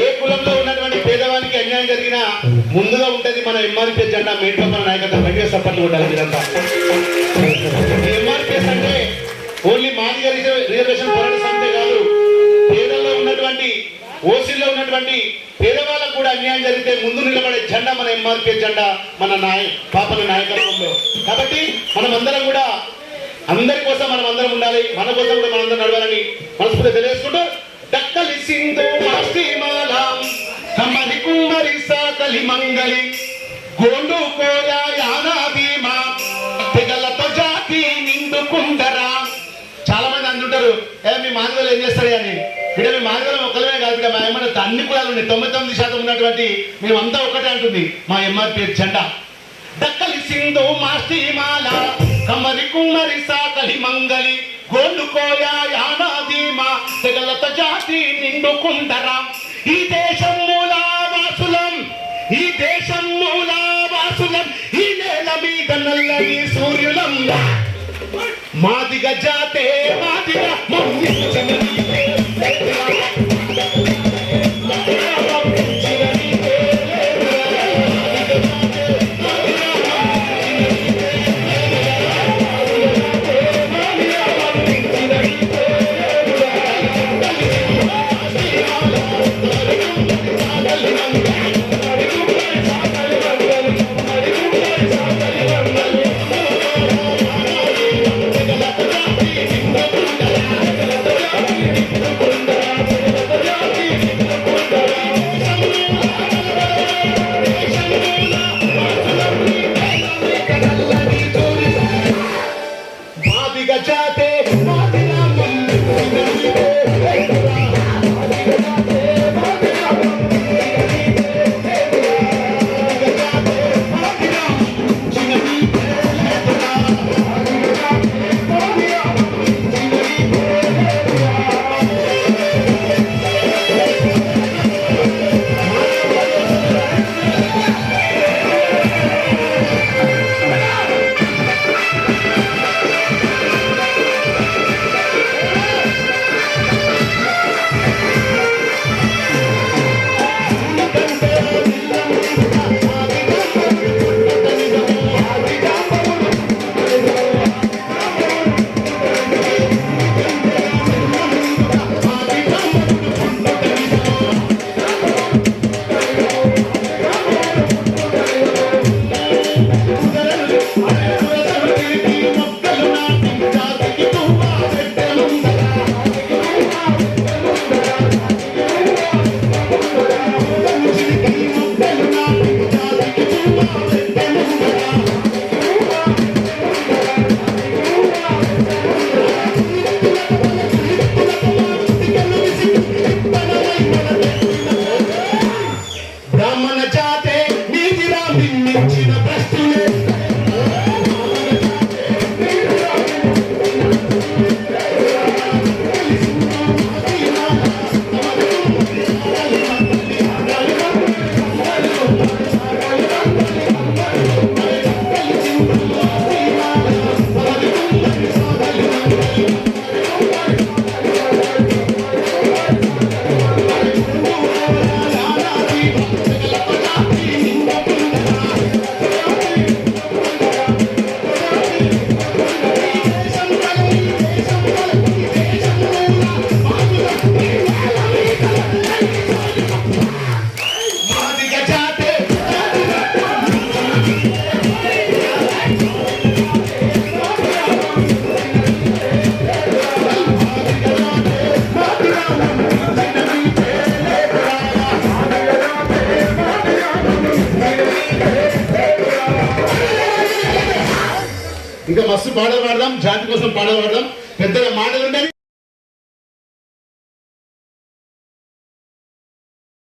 ఏ కులంలో ఉన్నటువంటి పేదవానికి అన్యాయం జరిగినా ముందుగా ఉంటది మన ఎంఆర్పిఎస్ జెండా మన నాయకత్వం వెంకట సప్పట్లు ఉండాలి మీరంతా. ఎంఆర్పిఎస్ అంటే ఓన్లీ మాదిగ రిజర్వేషన్ పోరాట సమితి కాదు. పేదల్లో ఉన్నటువంటి ఓసీల్లో ఉన్నటువంటి పేదవాళ్ళకు కూడా అన్యాయం జరిగితే ముందు నిలబడే జెండా మన ఎంఆర్పిఎస్ జెండా మన నాయ పాపల నాయకత్వంలో. కాబట్టి మనం అందరం కూడా అందరి కోసం మనం అందరం ఉండాలి. మన కోసం కూడా మనందరం నడవాలని మనస్ఫూర్తి తెలియజేసుకుంటూ గోండు కోయ యానాదీమా తెగలతో జాతి నిండుకుందరా చాలా మంది అందుంటారు ఏ మీ మాదిగలు ఏం చేస్తారు అని? బిడ్డ మీ మాదిగలు ఒకళ్ళమే కాదు బిడ్డ మా ఏమన్నా అన్ని కులాలు ఉన్నాయి. తొంభై తొమ్మిది శాతం ఉన్నటువంటి మేమంతా ఒకటే అంటుంది. మా ఎంఆర్పీ జెండా. దక్కలి సింధు మాస్టిమాల కమ్మరి కుమ్మరి సాకలి మంగలి గోండు కోయ యానాదీమా తెగలత జాతి నిండుకుందరా ఈ దేశం మూలావాసులం ఈ దేశం మీద నల్లని సూర్యులం మాదిగ జాతే మాదిగ మమ్మించమని ఇంకా మస్తు పాటలు పాడదాం జాతి కోసం పాటలు పాడదాం. పెద్దల మాటలు ఉండాలి